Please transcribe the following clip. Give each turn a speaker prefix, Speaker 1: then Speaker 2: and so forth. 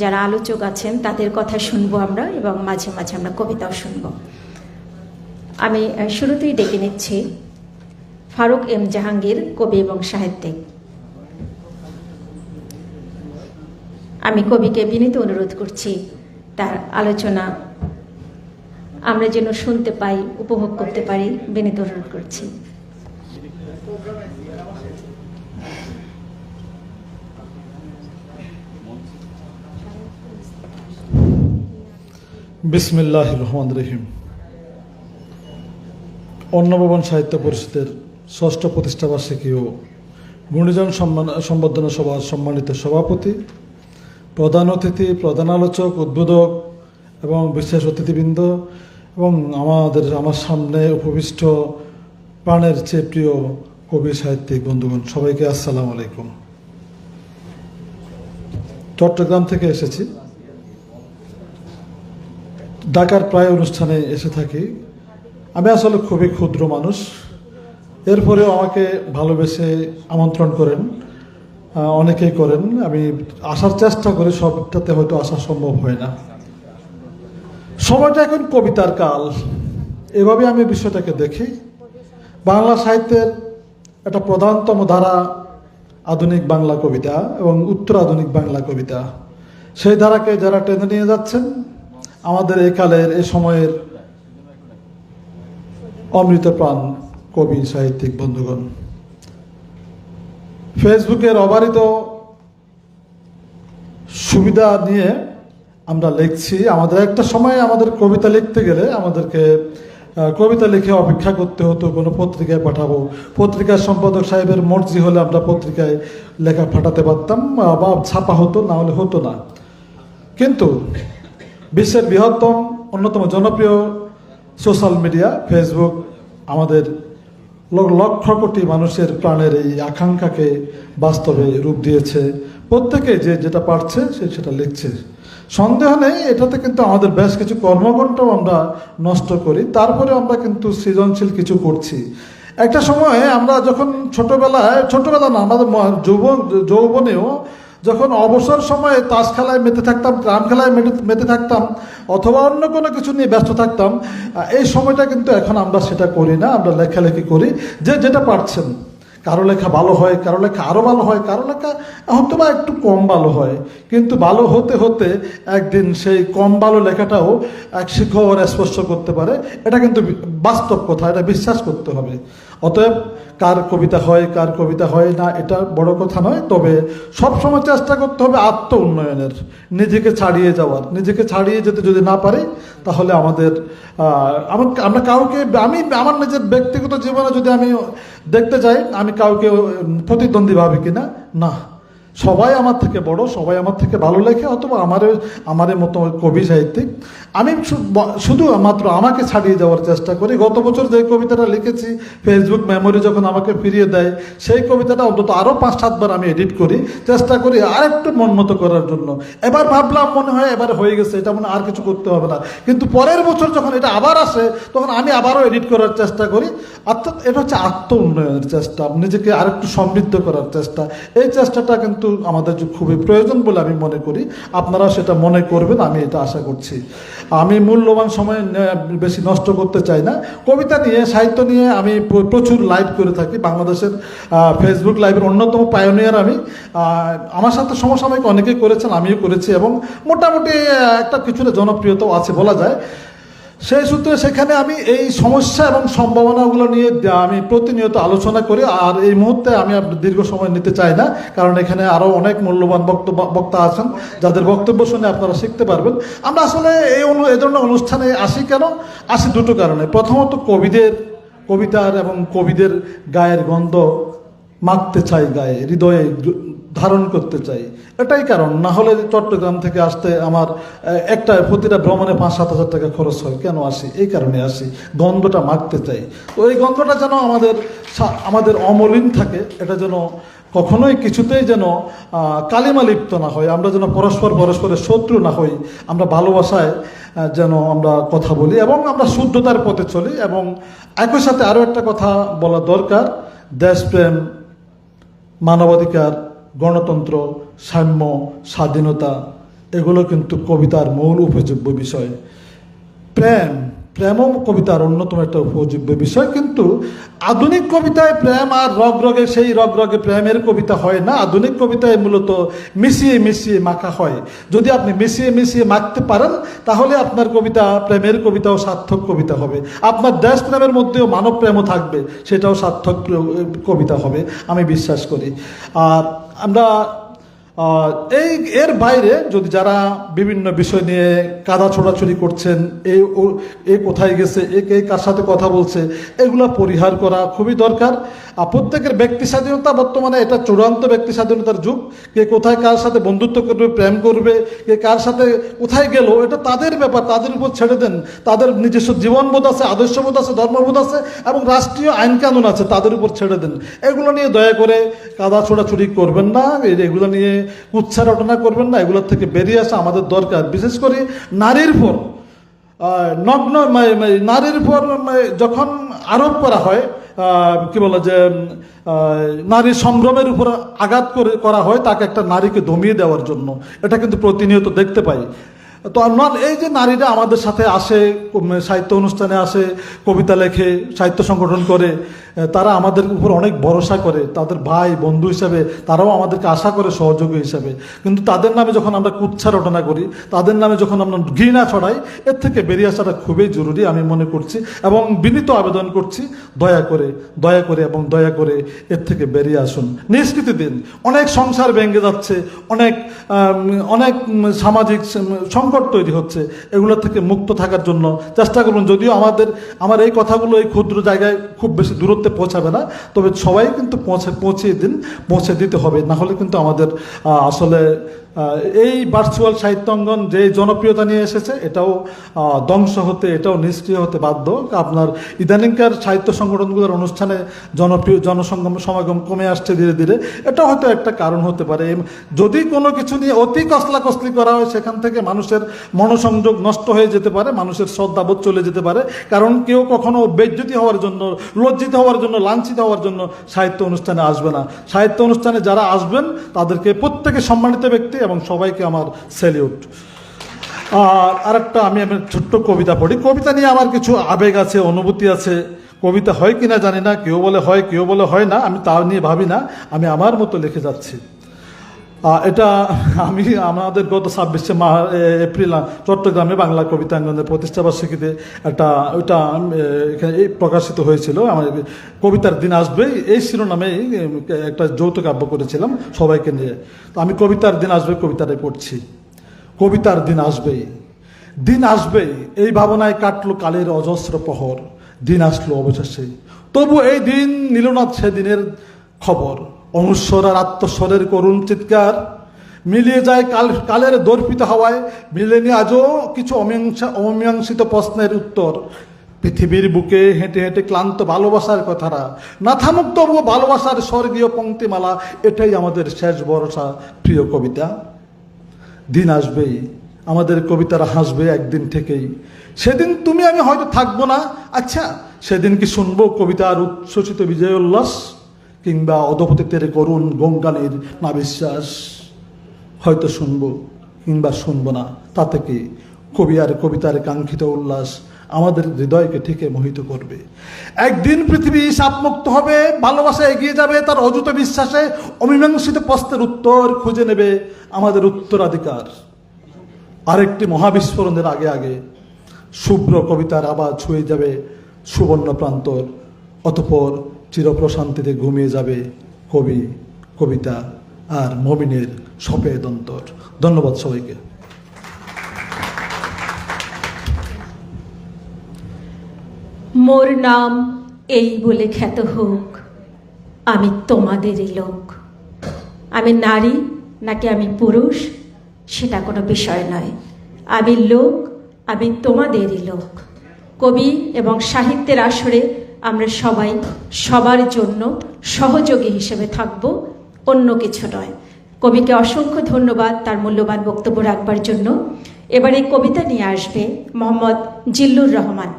Speaker 1: যারা আলোচক আছেন, তাদের কথা শুনব আমরা এবং মাঝে মাঝে আমরা কবিতাও শুনব। আমি শুরুতেই ডেকে নিচ্ছি ফারুক এম জাহাঙ্গীর, কবি এবং সাহিত্যিক। আমি কবিকে বিনীত অনুরোধ করছি, তার আলোচনা আমরা যেন শুনতে পাই, উপভোগ করতে পারি, বিনীত অনুরোধ করছি।
Speaker 2: বিসমিল্লাহ রহমান রহিম। অন্নভবন সাহিত্য পরিষদের ষষ্ঠ প্রতিষ্ঠাবার্ষিকী ও গুণীজন সম্মান, সম্বর্ধনা সভার সম্মানিত সভাপতি, প্রধান অতিথি, প্রধান আলোচক, উদ্বোধক এবং বিশেষ অতিথিবৃন্দ এবং আমাদের, আমার সামনে উপবিষ্ট প্রাণের চেয়ে প্রিয় কবি সাহিত্যিক বন্ধুগণ, সবাইকে আসসালামু আলাইকুম। চট্টগ্রাম থেকে এসেছি। ঢাকার প্রায় অনুষ্ঠানে এসে থাকি। আমি আসলে খুবই ক্ষুদ্র মানুষ। এরপরেও আমাকে ভালোবেসে আমন্ত্রণ করেন। অনেকেই করেন। আমি আসার চেষ্টা করি, সবটাতে হয়তো আসা সম্ভব হয় না। সময়টা এখন কবিতার কাল। এভাবে আমি বিষয়টাকে দেখি। বাংলা সাহিত্যের একটা প্রধানতম ধারা আধুনিক বাংলা কবিতা এবং উত্তর আধুনিক বাংলা কবিতা। সেই ধারাকে যারা টেনে নিয়ে যাচ্ছেন আমাদের এই কালের এ সময়ের অমৃত প্রাণ কবি, সাহিত্যিক, বন্ধুগণ। ফেসবুকের অবারিত সুবিধা নিয়ে আমরা লিখছি। আমাদের একটা সময় আমাদের কবিতা লিখতে গেলে আমাদেরকে কবিতা লিখে অপেক্ষা করতে হতো, কোনো পত্রিকায় পাঠাবো। পত্রিকার সম্পাদক সাহেবের মর্জি হলে আমরা পত্রিকায় লেখা পাঠাতে পারতাম, বা ছাপা হতো, না হলে হতো না। কিন্তু বিশ্বের বৃহত্তম, অন্যতম জনপ্রিয় সোশ্যাল মিডিয়া ফেসবুক আমাদের লক্ষ কোটি মানুষের প্রাণের এই আকাঙ্ক্ষাকে বাস্তবে রূপ দিয়েছে। প্রত্যেকে যে যেটা পারছে, সে সেটা লিখছে। সন্দেহ নেই, এটাতে কিন্তু আমাদের বেশ কিছু কর্মঘণ্টাও আমরা নষ্ট করি। তারপরে আমরা কিন্তু সৃজনশীল কিছু করছি। একটা সময় আমরা যখন ছোটবেলায়, ছোটবেলা না, আমাদের যৌবনেও যখন অবসর সময়ে তাস খেলায় মেতে থাকতাম, গ্রাম খেলায় মেতে মেতে থাকতাম, অথবা অন্য কোনো কিছু নিয়ে ব্যস্ত থাকতাম এই সময়টা কিন্তু এখন আমরা সেটা করি না, আমরা লেখালেখি করি, যে যেটা পারছেন। কারও লেখা ভালো হয়, কারও লেখা আরও ভালো হয়, কারও লেখা হয়তো বা একটু কম ভালো হয়, কিন্তু ভালো হতে হতে একদিন সেই কম ভালো লেখাটাও এক শিখর স্পর্শ করতে পারে। এটা কিন্তু বাস্তব কথা, এটা বিশ্বাস করতে হবে। অতএব কার কবিতা হয়, কার কবিতা হয় না, এটা বড় কথা নয়, তবে সবসময় চেষ্টা করতে হবে আত্ম উন্নয়নের নিজেকে ছাড়িয়ে যাওয়ার। নিজেকে ছাড়িয়ে যেতে যদি না পারি, তাহলে আমাদের আমরা কাউকে, আমি, আমার নিজের ব্যক্তিগত জীবনে যদি আমি দেখতে যাই, আমি কাউকে প্রতিদ্বন্দ্বী ভাবি কিনা? না। সবাই আমার থেকে বড়, সবাই আমার থেকে ভালো লেখে, অথবা আমার আমার মতো কবি সাহিত্যিক আমি শুধু মাত্র আমাকে ছাড়িয়ে যাওয়ার চেষ্টা করি। গত বছর যে কবিতাটা লিখেছি ফেসবুক মেমোরি যখন আমাকে ফিরিয়ে দেয়, সেই কবিতাটা অন্তত আরও পাঁচ সাতবার আমি এডিট করি, চেষ্টা করি আরেকটু মনমত করার জন্য। এবার ভাবলাম মনে হয় এবার হয়ে গেছে, এটা মনে আর কিছু করতে হবে না। কিন্তু পরের বছর যখন এটা আবার আসে, তখন আমি আবারও এডিট করার চেষ্টা করি। অর্থাৎ এটা হচ্ছে আত্ম উন্নয়নের চেষ্টা, নিজেকে আরেকটু সমৃদ্ধ করার চেষ্টা। এই চেষ্টাটা কিন্তু আমাদের যে খুবই প্রয়োজন বলে আমি মনে করি, আপনারা সেটা মনে করবেন, আমি এটা আশা করছি। আমি মূল্যবান সময় বেশি নষ্ট করতে চাই না। কবিতা নিয়ে, সাহিত্য নিয়ে আমি প্রচুর লাইভ করে থাকি। বাংলাদেশের ফেসবুক লাইভের অন্যতম পায়োনিয়ার আমি। আমার সাথে সমসাময়িক অনেকেই করেছেন, আমিও করেছি এবং মোটামুটি একটা কিছুটা জনপ্রিয়তাও আছে বলা যায়। সেই সূত্রে সেখানে আমি এই সমস্যা এবং সম্ভাবনাগুলো নিয়ে আমি প্রতিনিয়ত আলোচনা করি। আর এই মুহূর্তে আমি দীর্ঘ সময় নিতে চাই না, কারণ এখানে আরও অনেক মূল্যবান বক্তব্য বক্তা আছেন, যাদের বক্তব্য শুনে আপনারা শিখতে পারবেন। আমরা আসলে এই অনু এই ধরনের অনুষ্ঠানে আসি কেন? আসি দুটো কারণে। প্রথমত কবিদের কবিতার এবং কবিদের গায়ের গন্ধ মাখতে চাই গায়ে, হৃদয়ে ধারণ করতে চাই। এটাই কারণ, না হলে চট্টগ্রাম থেকে আসতে আমার একটা প্রতিটা ভ্রমণে পাঁচ সাত হাজার টাকা খরচ হয়। কেন আসি? এই কারণে আসি। গন্ধটা মাখতে চাই। তো এই গন্ধটা যেন আমাদের আমাদের অমলিন থাকে, এটা যেন কখনোই কিছুতেই যেন কালিমা লিপ্ত না হয়। আমরা যেন পরস্পর পরস্পরের শত্রু না হই। আমরা ভালোবাসায় যেন আমরা কথা বলি এবং আমরা শুদ্ধতার পথে চলি এবং একই সাথে আরও একটা কথা বলা দরকার। দেশপ্রেম, মানবাধিকার গণতন্ত্র সাম্য স্বাধীনতা এগুলো কিন্তু কবিতার মূল উপযোগ্য বিষয়। প্রেম প্রেমও কবিতার অন্যতম একটা উপযোগ্য বিষয়, কিন্তু আধুনিক কবিতায় প্রেম আর রগ রগে সেই রগ রগে প্রেমের কবিতা হয় না। আধুনিক কবিতায় মূলত মিশিয়ে মিশিয়ে মাখা হয়। যদি আপনি মিশিয়ে মিশিয়ে মাখতে পারেন, তাহলে আপনার কবিতা, প্রেমের কবিতাও সার্থক কবিতা হবে। আপনার দেশ প্রেমের মধ্যেও মানব প্রেমও থাকবে, সেটাও সার্থক কবিতা হবে, আমি বিশ্বাস করি। আর আমরা এই এর বাইরে যদি যারা বিভিন্ন বিষয় নিয়ে কাদা ছোড়াছুড়ি করছেন, এই এ কোথায় গেছে, এ কে কার সাথে কথা বলছে, এগুলো পরিহার করা খুবই দরকার। আর প্রত্যেকের ব্যক্তি স্বাধীনতা বর্তমানে এটা চূড়ান্ত ব্যক্তি স্বাধীনতার যুগ। কে কোথায় কার সাথে বন্ধুত্ব করবে, প্রেম করবে, কে কার সাথে কোথায় গেল, এটা তাদের ব্যাপার, তাদের উপর ছেড়ে দেন। তাদের নিজস্ব জীবনবোধ আছে, আদর্শবোধ আছে, ধর্মবোধ আছে এবং রাষ্ট্রীয় আইন কানুন আছে, তাদের উপর ছেড়ে দেন। এগুলো নিয়ে দয়া করে কাদা ছোড়াছুড়ি করবেন না এগুলো নিয়ে উচ্ছার রটনা করবেন না এগুলোর থেকে বেরিয়ে আসা আমাদের দরকার। বিশেষ করে নারীর আহ, নগ্ন মানে- মানে নারীর উপর মানে যখন আরোপ করা হয় কি বলে যে নারী সম্ভ্রমের উপর আঘাত করে করা হয় তাকে একটা নারীকে দমিয়ে দেওয়ার জন্য। এটা কিন্তু প্রতিনিয়ত দেখতে পাই। তো এই যে নারীরা আমাদের সাথে আসে সাহিত্য অনুষ্ঠানে আসে কবিতা লেখে সাহিত্য সংগঠন করে তারা আমাদের উপর অনেক ভরসা করে, তাদের ভাই, বন্ধু হিসাবে তারাও আমাদেরকে আশা করে সহযোগী হিসাবে। কিন্তু তাদের নামে যখন আমরা কুচ্ছা রটনা করি, তাদের নামে যখন আমরা ঘৃণা ছড়াই, এর থেকে বেরিয়ে আসাটা খুবই জরুরি আমি মনে করছি এবং বিনীত আবেদন করছি, দয়া করে দয়া করে এবং দয়া করে এর থেকে বেরিয়ে আসুন। নিষ্কৃতি দিন। অনেক সংসার ভেঙে যাচ্ছে, অনেক অনেক সামাজিক সংকট তৈরি হচ্ছে, এগুলো থেকে মুক্ত থাকার জন্য চেষ্টা করুন। যদিও আমাদের, আমার এই কথাগুলো এই ক্ষুদ্র জায়গায় খুব বেশি দূরত্বে পৌঁছাবে না। তবে সবাই কিন্তু পৌঁছে, পৌঁছিয়ে দিন, পৌঁছে দিতে হবে। না হলে কিন্তু আমাদের আসলে এই ভার্চুয়াল সাহিত্যাঙ্গন যে জনপ্রিয়তা নিয়ে এসেছে, এটাও ধ্বংস হতে, এটাও নিষ্ক্রিয় হতে বাধ্য। আপনার ইদানিংকার সাহিত্য সংগঠনগুলোর অনুষ্ঠানে জনপ্রিয় জনসংগম সমাগম কমে আসছে ধীরে ধীরে। এটা হয়তো একটা কারণ হতে পারে। যদি কোনো কিছু নিয়ে অতি কসলা কসলি করা হয়, সেখান থেকে মানুষের মনোসংযোগ নষ্ট হয়ে যেতে পারে, মানুষের শ্রদ্ধাবোধ চলে যেতে পারে। কারণ কেউ কখনো বেজ্জতি হওয়ার জন্য, লজ্জিত হওয়ার জন্য, লাঞ্ছিত হওয়ার জন্য সাহিত্য অনুষ্ঠানে আসবে না। সাহিত্য অনুষ্ঠানে যারা আসবেন, তাদেরকে প্রত্যেকে সম্মানিত ব্যক্তি এবং সবাইকে আমার স্যালিউট আর আরেকটা আমি আমি ছোট্ট কবিতা পড়ি। কবিতা নিয়ে আমার কিছু আবেগ আছে, অনুভূতি আছে। কবিতা হয় কিনা জানি না, কেউ বলে হয়, কেউ বলে হয় না, আমি তা নিয়ে ভাবি না। আমি আমার মতো লিখে যাচ্ছি। এটা আমি আমাদের গত ছাব্বিশে মা এপ্রিল চট্টগ্রামে বাংলা কবিতাঙ্গনের প্রতিষ্ঠাবার্ষিকীতে একটা ওইটা এখানে প্রকাশিত হয়েছিল। আমার কবিতার দিন আসবে। এই শিরোনামেই এম, একটা যৌথ কাব্য করেছিলাম সবাইকে নিয়ে। তো আমি কবিতার দিন আসবে কবিতাটাই পড়ছি। কবিতার দিন আসবেই দিন আসবেই এই ভাবনায় কাটলো কালের অজস্র প্রহর। দিন আসলো অবশেষে। তবু এই দিন নিল না সেদিনের খবর। অনুস্বর আর আত্মস্বরের করুণ চিৎকার। মিলিয়ে যায় কাল, কালের দর্পিত হওয়ায়। মিলেনি আজও কিছু অমীমাংসা অমীমাংসিত প্রশ্নের উত্তর। পৃথিবীর বুকে হেঁটে হেঁটে ক্লান্ত ভালোবাসার কথারা। না থামুক তবুও ভালোবাসার স্বর্গীয় পঙ্ক্তিমালা, এটাই আমাদের শেষ ভরসা। প্রিয় কবিতা, দিন আসবেই, আমাদের কবিতারা হাসবে একদিন থেকেই। সেদিন তুমি, আমি হয়তো থাকব না। আচ্ছা সেদিন কি শুনব কবিতার উচ্ছ্বসিত বিজয় উল্লাস কিংবা অধপতিতের করুণ গঙ্গানের না বিশ্বাস হয়তো শুনব কিংবা শুনব না। তাতে কি কবি আর কবিতার কাঙ্ক্ষিত উল্লাস আমাদের হৃদয়কে ঠেকে মোহিত করবে। একদিন পৃথিবী সাপমুক্ত হবে, ভালোবাসা এগিয়ে যাবে, তার অযুত বিশ্বাসে অমীমাংসিত প্রশ্নের উত্তর খুঁজে নেবে আমাদের উত্তরাধিকার। আরেকটি মহাবিস্ফোরণের আগে আগে শুভ্র কবিতার আবার ছুঁয়ে যাবে সুবর্ণ প্রান্তর, অতপর চিরপ্রশান্তিতে ঘুমিয়ে যাবে কবি, কবিতা আর মমিনের সফেদ অন্তর ধন্যবাদ সবাইকে।
Speaker 1: মোর নাম এই বলে খ্যাত হোক, আমি তোমাদেরই লোক। আমি নারী নাকি আমি পুরুষ, সেটা কোনো বিষয় নয়। আমি লোক, আমি তোমাদেরই লোক। কবি এবং সাহিত্যের আসরে আমরা সবাই সবার জন্য সহযোগী হিসেবে থাকব, অন্য কিছু নয়। কবিকে অসংখ্য ধন্যবাদ তার মূল্যবান বক্তব্য রাখবার জন্য। এবার এই কবিতা নিয়ে আসবে মোহাম্মদ জিল্লুর রহমান।